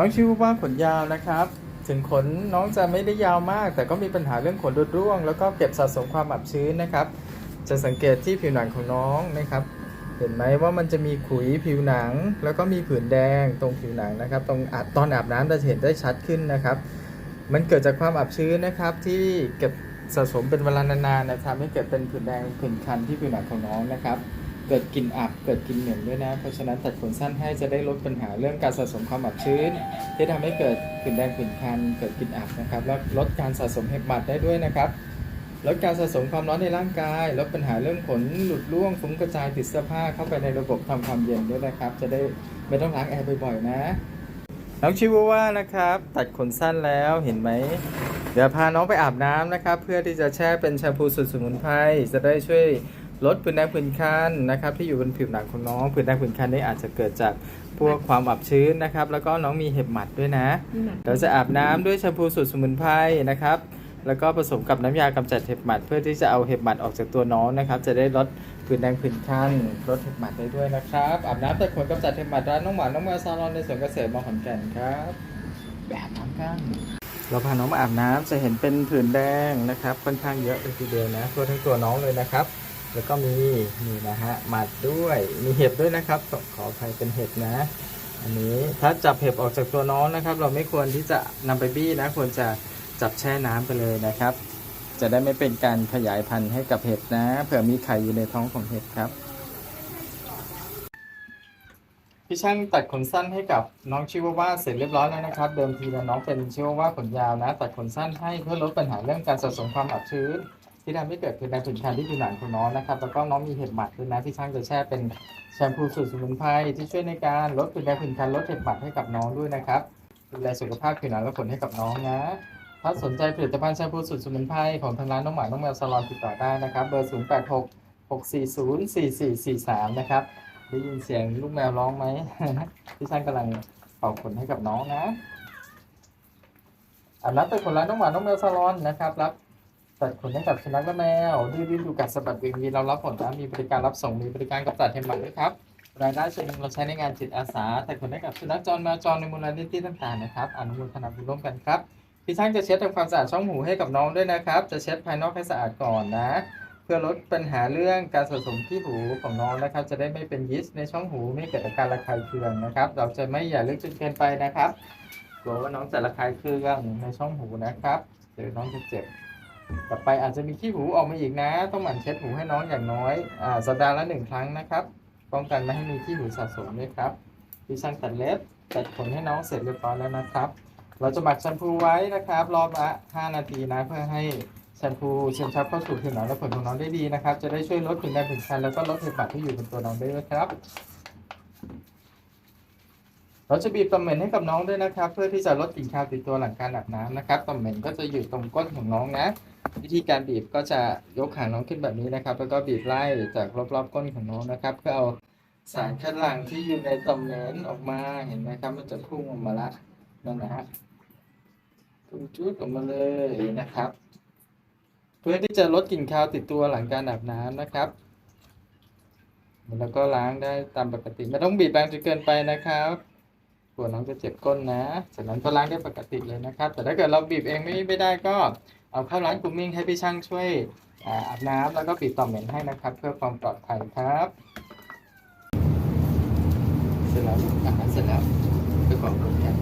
น้องชื่อว่าขนยาวนะครับ ถึงขนน้องจะไม่ได้ยาวมาก แต่ก็มีปัญหาเรื่องขนรุดร่วง แล้วก็เก็บสะสมความอับชื้นนะครับ จะสังเกตที่ผิวหนังของน้องนะครับ เห็นไหมว่ามันจะมีขุยผิวหนัง แล้วก็มีผื่นแดงตรงผิวหนังนะครับ ตรงอาบตอนอาบน้ำจะเห็นได้ชัดขึ้นนะครับ มันเกิดจากความอับชื้นนะครับที่เก็บสะสมเป็นเวลานานๆนะทำให้เกิดเป็นผื่นแดงผื่นคันที่ผิวหนังของน้องนะครับ เกิดกลิ่นอับเกิดกลิ่นเหม็นด้วยนะ เพราะฉะนั้นตัดขนสั้นให้จะได้ลดปัญหาเรื่องการสะสมความอับชื้น ที่ทำให้เกิดผื่นแดงผื่นคันเกิดกลิ่นอับนะครับแล้วลดการสะสมเห็บหมัดได้ด้วยนะครับลดการสะสมความร้อนในร่างกายลดปัญหาเรื่องขนหลุดร่วงฟุ้งกระจายติดเสื้อผ้าเข้าไปในระบบทำความเย็นด้วยนะครับ จะได้ไม่ต้องล้างแอร์บ่อยๆนะน้องชิวว่านะครับ ตัดขนสั้นแล้วเห็นไหมเดี๋ยวพาน้องไปอาบน้ำนะครับ เพื่อที่จะแช่เป็นแชมพูสูตรสมุนไพรจะได้ช่วย ลดผื่นแดงผื่นคันนะครับที่อยู่บนผิวหนังของน้องผื่นแดงผื่นคันนี่อาจจะเกิดจากพวกความอับชื้นนะครับ แล้วก็น้องมีเห็บหมัดด้วยนะ เราจะอาบน้ำด้วยแชมพูสูตรสมุนไพรนะครับ แล้วก็ผสมกับน้ำยากำจัดเห็บหมัด เพื่อที่จะเอาเห็บหมัดออกจากตัวน้องนะครับ จะได้ลดผื่นแดงผื่นคันลดเห็บหมัดได้ด้วยนะครับ อาบน้ำแต่ขนกำจัดเห็บหมัดร้านน้องหวานน้องแมวซาลอนในสวนเกษตรมอขอนแก่นครับแบบน้ำกันเราพาน้องมาอาบน้ำจะเห็นเป็นผื่นแดงนะครับค่อนข้างเยอะเลยทีเดียวนะทั่วทั้งตัวน้องเลยนะครับ แล้วก็มีนี่นะฮะหมัดด้วยมีเห็บด้วยนะครับขออภัยเป็นเห็บนะ อันนี้ถ้าจับเห็บออกจากตัวน้องนะครับ เราไม่ควรที่จะนำไปบี้นะควรจะจับแช่น้ำไปเลยนะครับ จะได้ไม่เป็นการขยายพันธุ์ให้กับเห็บนะเผื่อมีไข่อยู่ในท้องของเห็บครับพี่ช่างตัดขนสั้นให้กับน้องชิวาว่าเสร็จเรียบร้อยแล้วนะครับ เดิมทีแล้วน้องเป็นชิวาว่าขนยาวนะ ตัดขนสั้นให้เพื่อลดปัญหาเรื่องการสะสมความอับชื้น ที่ทำให้เกิดผื่นแดงผื่นคันที่ผิวหนังของน้องนะครับแล้วก็น้องมีเห็บหมัดด้วยนะที่ช่างจะแช่เป็นแชมพูสูตรสมุนไพรที่ช่วยในการลดผื่นแดงผื่นคันลดเห็บหมัดให้กับน้องด้วยนะครับดูแลสุขภาพผิวหนังและขนให้กับน้องนะ ถ้าสนใจผลิตภัณฑ์แชมพูสูตรสมุนไพรของทางร้านน้องหมาน้องแมวซาลอนติดต่อได้นะครับเบอร์ 0 8 6 6 4 0 4 4 4 3 นะครับได้ยินเสียงลูกแมวร้องไหมที่ช่างกำลังเป่าขนให้กับน้องนะอาบน้ำตัดขนร้านน้องหมาน้องแมวซาลอนนะครับรับ ตัดขนให้กับสุนัขและแมวดื้อดื้อดูกัดสบัดวิงวีเรารับผลนะมีบริการรับส่งมีบริการกับตัดเทมบัตด้วยครับรายได้ส่วนหนึ่งเราใช้ในงานจิตอาสาแต่คนให้กับสุนัขจรแมวจรในมูลนิธิต่างๆนะครับอนุโมทนาบุญร่วมกันครับพี่ช่างจะเช็ดทำความสะอาดช่องหูให้กับน้องด้วยนะครับ จะเช็ดภายนอกให้สะอาดก่อนนะ เพื่อลดปัญหาเรื่องการสะสมขี้หูของน้องนะครับ จะได้ไม่เป็นยีสในช่องหูไม่เกิดอาการระคายเคืองนะครับ เราจะไม่อย่าลึกจนเกินไปนะครับกลัวว่าน้องจะระคายเคืองในช่องหูนะครับเดี๋ยวน้องจะเจ็บ ต่อไปอาจจะมีขี้หูออกมาอีกนะ ต้องหมั่นเช็ดหูให้น้องอย่างน้อยอสัปดาห์ละหนึ่งครั้งนะครับ ป้องกันไม่ให้มีขี้หูสะสมด้วยครับพี่ช่างตัดเล็บตัดขนให้น้องเสร็จเรียบร้อยแล้วนะครับ เราจะหมักแชมพูไว้นะครับ รอบละ5นาทีนะเพื่อให้แชมพูเชื่อมชับเข้าสู่ผิวหนังและขนของน้องได้ดีนะครับ จะได้ช่วยลดผื่นแดงผื่นคันแล้วก็ลดเห็บหมัดที่อยู่บนตัวน้องได้ด้วยครับเราจะบีบต่อมเหม็นให้กับน้องด้วยนะครับ เพื่อที่จะลดกลิ่นคาวติดตัวหลังการอาบน้ำนะครับต่อมเหม็นก็จะอยู่ตรงก้นของน้องนะ วิธีการบีบก็จะยกหางน้องขึ้นแบบนี้นะครับ แล้วก็บีบไล่จากรอบๆก้นของน้องนะครับ เพื่อเอาสารคัดหลั่งที่อยู่ในต่อมเหม็นออกมาเห็นไหมครับ มันจะพุ่งออกมาละนั่นนะฮะพุ่งจุดออกมาเลยนะครับ เพื่อที่จะลดกลิ่นคาวติดตัวหลังการอาบน้ำนะครับแล้วก็ล้างได้ตามปกติไม่ต้องบีบแรงจนเกินไปนะครับกลัวน้องจะเจ็บก้นนะจากนั้นก็ล้างได้ปกติเลยนะครับ แต่ถ้าเกิดเราบีบเองไม่ไม่ได้ก็ เอาเข้าร้านกรูมมิ่งให้พี่ช่างช่วยอาบน้ำแล้วก็ปิดต่อมเหม็นให้นะครับ เพื่อความปลอดภัยครับ เสร็จแล้วอาหารเสร็จแล้วเพื่อความปลอดภัย